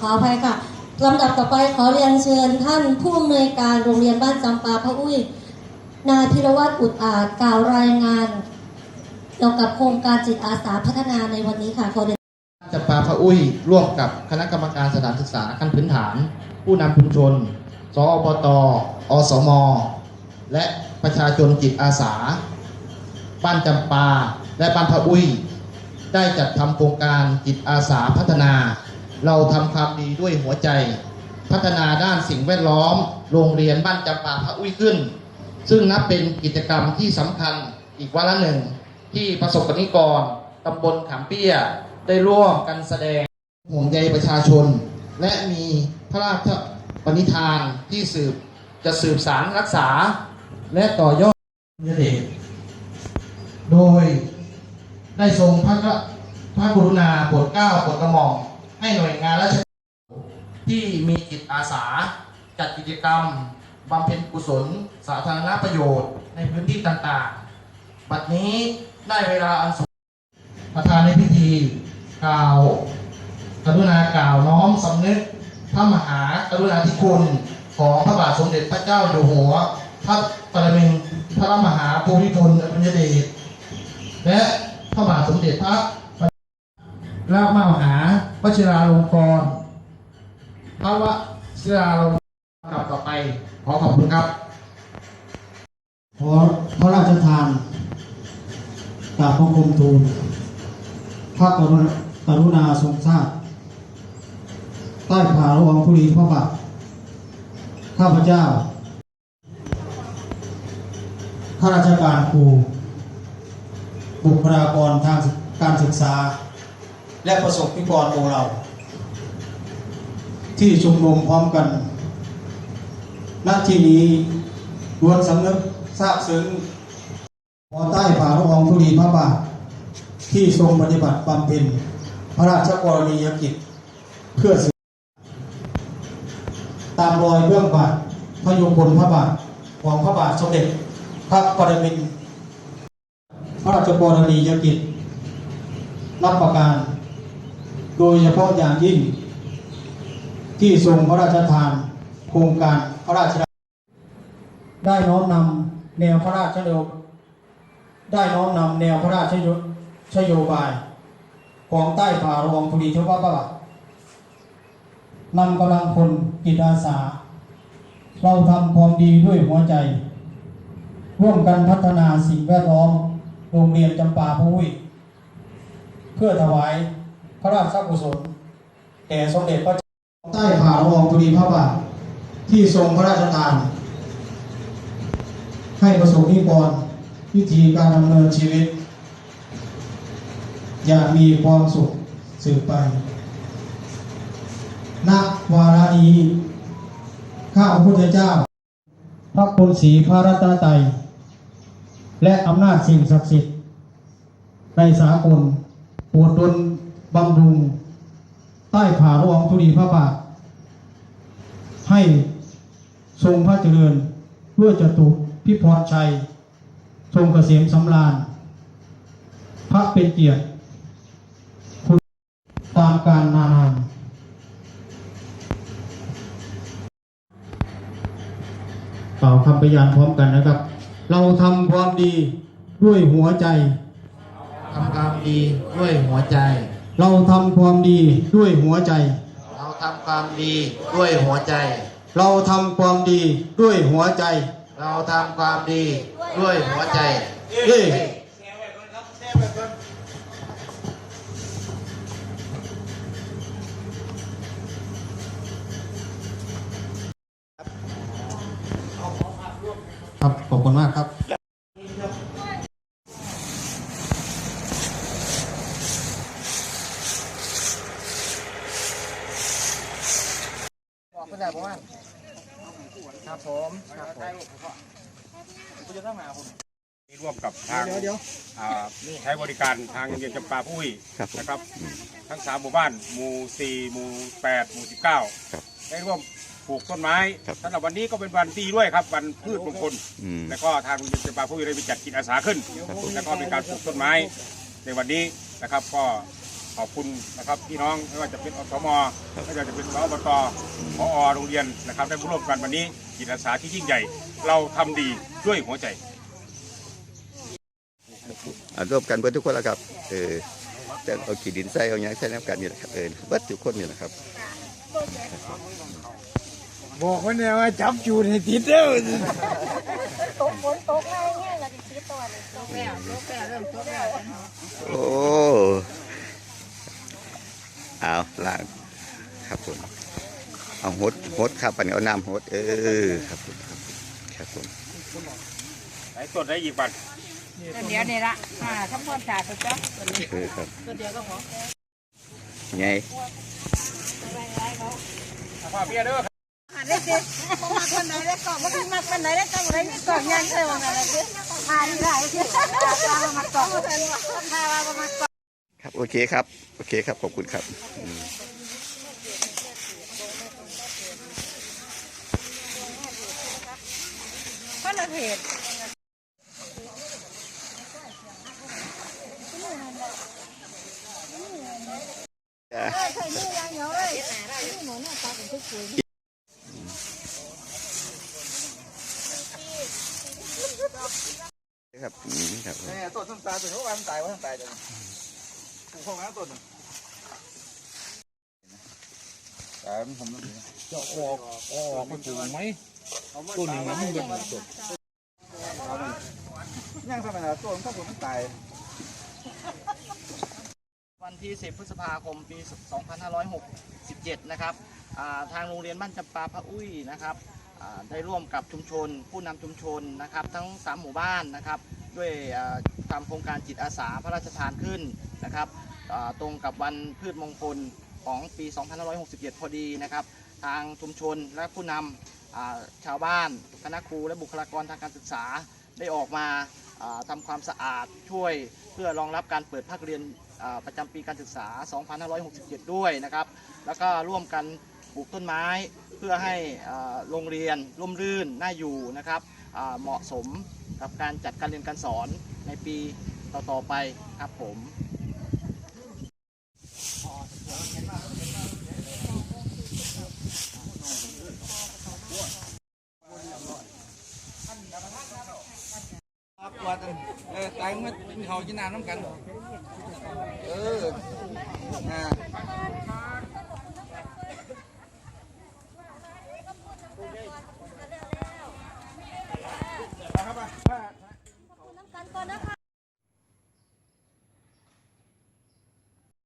ขออภัยค่ะลำดับต่อไปขอเรียนเชิญท่านผู้อำนวยการโรงเรียนบ้านจำปาพระอุ้ย นายพิรวัตรอุดอาจกล่าวรายงานเกี่ยวกับโครงการจิตอาสาพัฒนาในวันนี้ค่ะขอเรียนจำปาพระอุ้ยร่วมกับคณะกรรมการสถานศึกษาขั้นพื้นฐาน ผู้นำชุมชน สอบต อสม และประชาชนจิตอาสา บ้านจำปาและบ้านพระอุ้ย ได้จัดทำโครงการจิตอาสาพัฒนา เราทำความดีด้วยหัวใจ พัฒนาด้านสิ่งแวดล้อม โรงเรียนบ้านจำปาพระอุ้ยขึ้น ซึ่งนับเป็นกิจกรรมที่สำคัญอีกวาระหนึ่ง ที่ประสบกนิกรตำบลขามเปี้ย ได้ร่วมกันแสดงห่วงใยประชาชน และมีพระราชปณิธานที่สืบจะสืบสารรักษา และต่อยอดยเดชโดยได้ทรงพระกระพระกรุณาโปรดเกล้าโปรดกระหม่อม ให้หน่วยงานราชการที่มีจิตอาสา จัดกิจกรรมบำเพ็ญกุศล สาธารณประโยชน์ในพื้นที่ต่างๆ บัดนี้ได้เวลาอันสมประธานในพิธีกล่าวกรุณากล่าวน้อมสำนึก พระมหากรุณาธิคุณของพระบาทสมเด็จพระเจ้าอยู่หัว พระปรมินทรพระมหาภูมิพลอดุลยเดชและพระบาทสมเด็จพระพระมหา วชิราลงกรณ์พระวชิราลงกลับต่อไป ขอขอบคุณครับ ขอพระราชทานกราบพระคมทูลพระกรุณากรุณาทรงทราบใต้ฝ่าระวังธุลีพระบาทข้าพเจ้าข้าราชการครูบุคลากรทางการศึกษา และประสบนิกรของเรา ที่ชุมนุมพร้อมกันณที่นี้ล้วนสำนึกทราบซึ้งขอใต้ฝ่าละอองธุลีพระบาท ที่ทรงปฏิบัติบำเพ็ญพระราชกรณียกิจ เพื่อสืบตามรอยเบื้องบาทพระยุคลพระบาทของพระบาทสมเด็จ พระปรมินทรพระราชกรณียกิจนับประการ โดยเฉพาะอย่างยิ่ง ที่ทรงพระราชทาน โครงการพระราชดำเนินได้น้อมนำแนวพระราชโยได้น้อมนำแนวพระราชยชโยบาย ของใต้ฝ่าระวังธุรีทวพะบาทนำกำลังพลกิจอาสา เราทำความดีด้วยหัวใจ ร่วมกันพัฒนาสิ่งแวดล้อม โรงเรียนจำปาพุ้ยเพื่อถวาย พระราชกุศลแด่สมเด็จพระใต้ผ่าละอองธุลีพระบาทที่ทรงพระราชทาน ให้ประสบนิกรวิธีการดำเนินชีวิต อย่ามีความสุขสืบไปณวาระนี้ข้าพระพุทธเจ้า พระคุณศรีพระรัตนตรัยและอำนาจสิ่งศักดิ์สิทธิ์ในสากลโปรดดล บำรุง ใต้ผ่าระวงธุลีพระบาท ให้ทรงพระเจริญด้วยจตุพิพรชัย ทรงเกษมสำราญ พระเป็นเกียรติคุณตามการนานานเป่าคำพยานพร้อมกันนะครับ เราทำความดีด้วยหัวใจ ทำความดีด้วยหัวใจ เราทำความดีด้วยหัวใจ เราทำความดีด้วยหัวใจ เราทำความดีด้วยหัวใจ เราทำความดีด้วยหัวใจเย้ครับขอบคุณมากครับ บอกคุณยายบอกว่า ครับผมครับผมคุณจะต้องมาผมนี่ร่วมกับทางอ่าใช้บริการทางโรงเรียนจำปาพุ้ยนะครับ ทั้งสามหมู่บ้านหมู่สี่หมู่แปดหมู่สิบเก้าได้ร่วมปลูกต้นไม้สำหรับวันนี้ก็เป็นวันดีด้วยครับ วันพืชมงคลอืมแล้วก็ทางโรงเรียนจำปาพุ้ยได้มีจัดกิจอาสาขึ้น แล้วก็มีการปลูกต้นไม้ในวันนี้นะครับก็ข อบคุณนะครับพี่น้องไม่ว่าจะเป็นอสมไม่ว่าจะเป็นสอบตพอโรงเรียนนะครับได้ร่วมกันวันนี้จิตอาสาที่ยิ่งใหญ่ เราทำดีด้วยหัวใจอ่าร่วมกันเบิดทุกคนแล้วครับเออจะเอาขีดินใส่เอาอย่างใส่น้ำกันนี่แหละครับเออเบิดทุกคนนี่แหละครับ บอกว่าเนี่ยว่าจับจูดให้ติดเด้อตกฝนตกอะไรเงี้ยเราจะคิดตัวเลยตกแล้วตกแล้วเริ่มตกแล้วโอ้เอา ล่างครับผมเอาหดหดครับอันนี้เอาน้ำหดเออครับผมครับผมไหนตรวจได้อีกบัตรเดี๋ยวนี่ละอ่าทำความสะอาดตัวจ้ะเออครับตัวเดียวก็พอไงพ่อเบี้ยเด้อหันได้สิมาคนไหนได้กล่องมามาคนไหนได้กล่องอะไรนี่กล่องยังเท่าไหร่เลยอ่านี่ได้สิตามมากล่องตามมากล่อง ครับโอเคครับ โอเคครับ ขอบคุณครับอืมเพราะเราเพจจ้ะใส่นี่ยังเหนียวเลยนี่หนูเนี่ยตาเป็นทุกคนครับอืมครับต้นต้นตาตัวเขาวางตายวางตายจัง ปลูกห้องน้ำต้นแต่ผมจะออกออกมันปลูกไหมต้นหนึ่งมันเป็นต้นยังทำไมล่ะต้นต้องปลูกตายวันที่ 10 พฤษภาคม ปี 2567 นะครับอ่าทางโรงเรียนบ้านจำปาพระอุ้ยนะครับอ่าได้ร่วมกับชุมชน ผู้นำชุมชนนะครับ ทั้ง 3 หมู่บ้านนะครับ ด้วยอ่าทำโครงการจิตอาสาพระราชทานขึ้นนะครับตรงกับวันพืชมงคลของปี 2567 พอดีนะครับ ทางชุมชนและผู้นำชาวบ้านคณะครูและบุคลากรทางการศึกษาได้ออกมาทำความสะอาดช่วยเพื่อรองรับการเปิดภาคเรียนประจำปีการศึกษา 2567 ด้วยนะครับ แล้วก็ร่วมกันปลูกต้นไม้เพื่อให้โรงเรียนร่มรื่นน่าอยู่นะครับเหมาะสม กับการจัดการเรียนการสอนในปีต่อๆไปครับผมครับตัวตันเออตายมันเขาจะนานน้ำกัน เออ